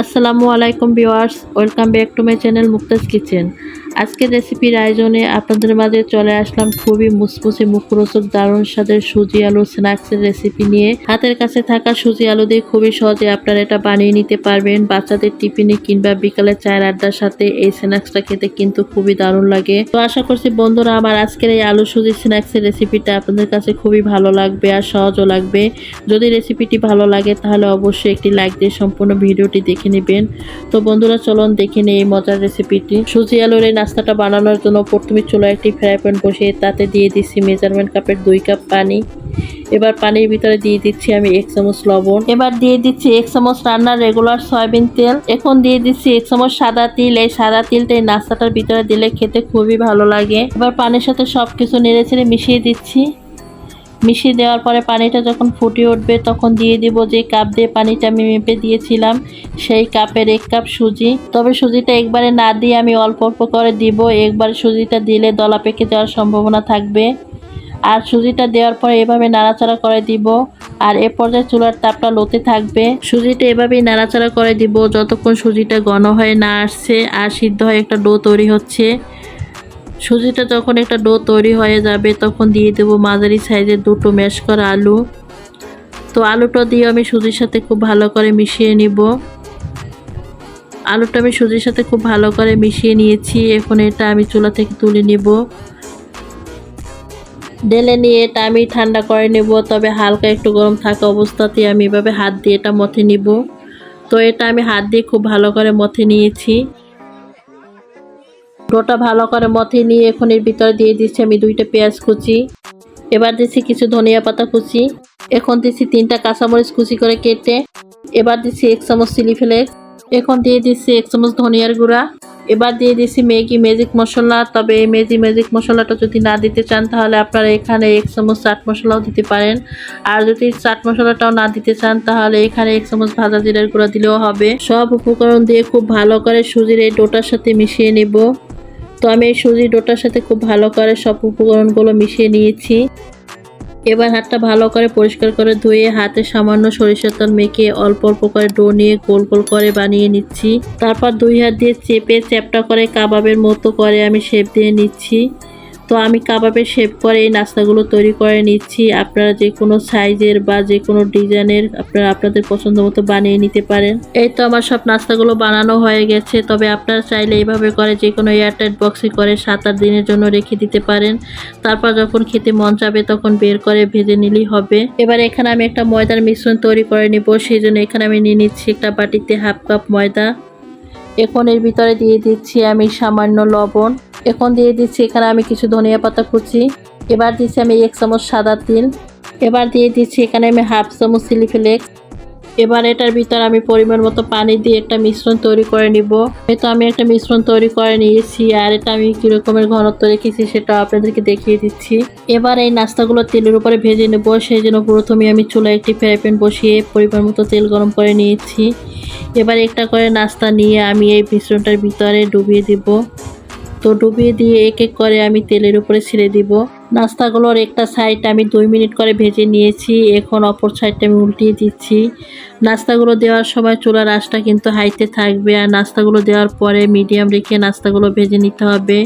আসসালামু আলাইকুম viewers welcome back to my channel Mukta's kitchen. আজকের রেসিপির আয়োজনে আপনাদের মাঝে চলে আসলাম খুবই মুসমুসে মুখরোচক দারুণ স্বাদের সুজি আলু স্ন্যাক্সের রেসিপি নিয়ে। হাতের কাছে থাকা সুজি আলু দিয়ে খুবই সহজে আপনারা এটা বানিয়ে নিতে পারবেন। বাচ্চাদের টিফিনে কিংবা বিকালে চায়ের আড্ডার সাথে এই স্ন্যাক্সটা খেতে কিন্তু খুবই দারুণ লাগে। তো আশা করছি বন্ধুরা, আমার আজকের এই আলু সুজি স্ন্যাক্সের রেসিপিটা আপনাদের কাছে খুবই ভালো লাগবে আর সহজও লাগবে। যদি রেসিপিটি ভালো লাগে তাহলে অবশ্যই একটি লাইক দিয়ে সম্পূর্ণ ভিডিওটি দেখে নেবেন। তো বন্ধুরা, চলুন দেখে নিই এই মজার রেসিপিটি। সুজি আলুর এই নাস্তাটা বানানোর জন্য প্রথমে চুলা একটি ফ্রাই প্যান বসিয়ে তাতে দিয়ে দিচ্ছি মেজারমেন্ট কাপের দুই কাপ পানি। এবার পানির ভিতরে দিয়ে দিচ্ছি আমি এক চামচ লবণ। এবার দিয়ে দিচ্ছি এক চামচ রান্নার রেগুলার সয়াবিন তেল। এখন দিয়ে দিচ্ছি এক চামচ সাদা তিল। এই সাদা তিলটা এই নাস্তাটার ভিতরে দিলে খেতে খুবই ভালো লাগে। এবার পানির সাথে সব কিছু নেড়ে ছেড়ে মিশিয়ে দিচ্ছি। মিশিয়ে দেওয়ার পরে পানিটা যখন ফুটে উঠবে, তখন দিয়ে দিব যে কাপ দিয়ে পানিটা আমি মেপে দিয়েছিলাম, সেই কাপের এক কাপ সুজি। তবে সুজিটা একবারে না দিয়ে আমি অল্প অল্প করে দিব, একবার সুজিটা দিলে দলা পেকে যাওয়ার সম্ভাবনা থাকবে। আর সুজিটা দেওয়ার পরে এভাবে নাড়াচাড়া করে দিব, আর এ পর্যায়ে চুলার তাপটা লোতে থাকবে। সুজিটা এভাবেই নাড়াচাড়া করে দিব, যতক্ষণ সুজিটা ঘন হয়ে না আসছে আর সিদ্ধ হয়ে একটা ডো তৈরি হচ্ছে। সুজিটা যখন একটা ডো তৈরি হয়ে যাবে, তখন দিয়ে দেবো মাঝারি সাইজের দুটো ম্যাশ করা আলু। তো আলুটা দিয়ে আমি সুজির সাথে খুব ভালো করে মিশিয়ে নিব। আলুটা আমি সুজির সাথে খুব ভালো করে মিশিয়ে নিয়েছি। এখন এটা আমি চুলা থেকে তুলে নিব। ঢেলে নিয়ে এটা আমি ঠান্ডা করে নেব। তবে হালকা একটু গরম থাকা অবস্থাতে আমি এভাবে হাত দিয়ে এটা মথে নিব। তো এটা আমি হাত দিয়ে খুব ভালো করে মথে নিয়েছি। ডোটা ভালো করে মথে নিয়ে এখন এর ভিতরে দিয়ে দিচ্ছি আমি দুইটা পেঁয়াজ কুচি। এবার দিচ্ছি কিছু ধনিয়া পাতা কুচি। এখন দিচ্ছি তিনটা কাঁচামরিচ কুচি করে কেটে। এবার দিচ্ছি এক চামচ চিলি ফ্লেক্স। এখন দিয়ে দিচ্ছি এক চামচ ধনিয়ার গুঁড়া। এবার দিয়ে দিচ্ছি ম্যাগি, ম্যাজিক মশলা। তবে এই ম্যাজি, ম্যাজিক মশলাটা যদি না দিতে চান, তাহলে আপনারা এখানে এক চামচ চাট মশলাও দিতে পারেন। আর যদি চাট মশলাটাও না দিতে চান, তাহলে এখানে এক চামচ ভাজা জিরার গুঁড়া দিলেও হবে। সব উপকরণ দিয়ে খুব ভালো করে সুজির এই ডোটার সাথে মিশিয়ে নেব। তো আমি এই সুজি ডোটার সাথে খুব ভালো করে সব উপকরণগুলো মিশিয়ে নিয়েছি। এবার হাতটা ভালো করে পরিষ্কার করে ধুয়ে হাতে সামান্য সরিষার তেল মেখে অল্প অল্প করে ডো নিয়ে গোল গোল করে বানিয়ে নিচ্ছি। তারপর দুই হাত দিয়ে চেপে চ্যাপটা করে কাবাবের মতো করে আমি শেপ দিয়ে নিচ্ছি। তো আমি কাবাবের শেপ করে এই নাস্তাগুলো তৈরি করে নিচ্ছি। আপনারা যে কোনো সাইজের বা যে কোনো ডিজাইনের আপনারা আপনাদের পছন্দ মতো বানিয়ে নিতে পারেন। এই তো আমার সব নাস্তাগুলো বানানো হয়ে গেছে। তবে আপনারা চাইলে এইভাবে করে যে কোনো এয়ারটাইট বক্সে করে সাত আট দিনের জন্য রেখে দিতে পারেন। তারপর যখন খেতে মন চাবে তখন বের করে ভেজে নিলেই হবে। এবার এখানে আমি একটা ময়দার মিশ্রণ তৈরি করে নিব। সেই জন্য এখানে আমি নিয়ে নিচ্ছি একটা বাটিতে হাফ কাপ ময়দা। এখন এর ভিতরে দিয়ে দিচ্ছি আমি সামান্য লবণ। এখন দিয়ে দিচ্ছি, এখানে আমি কিছু ধনিয়া পাতা কুচি। এবার দিচ্ছি আমি এক চামচ সাদা তিল। এবার দিয়ে দিচ্ছি, এখানে আমি হাফ চামচ চিলি ফ্লেক্স। এবার এটার ভিতর আমি পরিমাণ মতো পানি দিয়ে একটা মিশ্রণ তৈরি করে নিব। এই তো আমি একটা মিশ্রণ তৈরি করে নিয়েছি, আর এটা আমি কীরকমের ঘনত্ব রেখেছি সেটা আপনাদেরকে দেখিয়ে দিচ্ছি। এবার এই নাস্তাগুলো তেলের উপরে ভেজে নেব, সেই জন্য প্রথমে আমি চুলায় একটি ফ্রাই প্যান বসিয়ে পরিমাণ মতো তেল গরম করে নিয়েছি। এবার একটা করে নাস্তা নিয়ে আমি এই মিশ্রণটার ভিতরে ডুবিয়ে দিব। তো ডুবিয়ে দিয়ে এক এক করে আমি তেলের উপরে ছেড়ে দিব। নাস্তাগুলোর একটা সাইড আমি দুই মিনিট করে ভেজে নিয়েছি, এখন অপর সাইডটা আমি উল্টিয়ে দিচ্ছি। নাস্তাগুলো দেওয়ার সময় চুলার আঁচটা কিন্তু হাইতে থাকবে আর নাস্তাগুলো দেওয়ার পরে মিডিয়াম রেখে নাস্তাগুলো ভেজে নিতে হবে।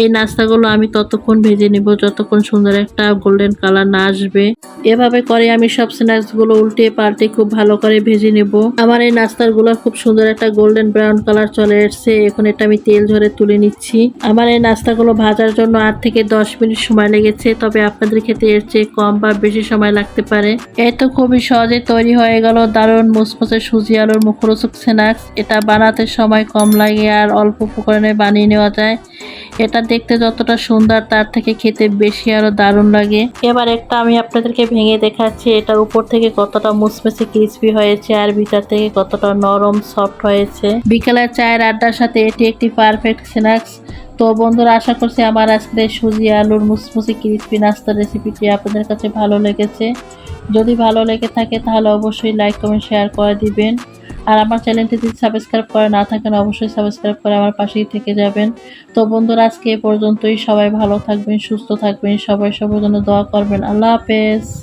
এই নাস্তাগুলো আমি ততক্ষণ ভেজে নিব, যতক্ষণ সুন্দর একটা গোল্ডেন কালার না আসবে। এভাবে করে আমি সব স্ন্যাক্সগুলো উল্টে পাল্টে খুব ভালো করে ভেজে নেব। আমার এই নাস্তাগুলো খুব সুন্দর একটা গোল্ডেন ব্রাউন কালার চলে এসছে। এখন এটা আমি তেল ঝরে তুলে নিচ্ছি। আমার এই নাস্তাগুলো ভাজার জন্য আট থেকে দশ মিনিট সময় লেগেছে, তবে আপনাদের খেতে এর চেয়ে কম বা বেশি সময় লাগতে পারে। তো খুবই সহজে তৈরি হয়ে গেল দারুণ মুসমুসে সুজি আলুর মুখরোচক স্ন্যাক্স এটা বানাতে সময় কম লাগে আর অল্প উপকরণে বানিয়ে নেওয়া যায়। এটা দেখতে যতটা সুন্দর তার থেকে খেতে বেশি আরও দারুণ লাগে। এবার একটা আমি আপনাদেরকে ভেঙে দেখাচ্ছি এটা উপর থেকে কতটা মুসমুসে ক্রিসপি হয়েছে আর ভিতর থেকে কতটা নরম সফট হয়েছে। বিকেলের চায়ের আড্ডার সাথে এটি একটি পারফেক্ট স্ন্যাক্স তো বন্ধুরা আশা করছি আমার আজকের সুজি আলুর মুসমুসি ক্রিসপি নাস্তার রেসিপিটি আপনাদের কাছে ভালো লেগেছে। যদি ভালো লেগে থাকে তাহলে অবশ্যই লাইক কমেন্ট শেয়ার করে দিবেন। আর আমার চ্যানেলটি যদি সাবস্ক্রাইব করে না থাকেন অবশ্যই সাবস্ক্রাইব করে আমার পাশেই থেকে যাবেন। তো বন্ধুরা, আজকে এ পর্যন্তই। সবাই ভালো থাকবেন, সুস্থ থাকবেন, সবাই সবার জন্য দোয়া করবেন। আল্লাহ হাফেজ।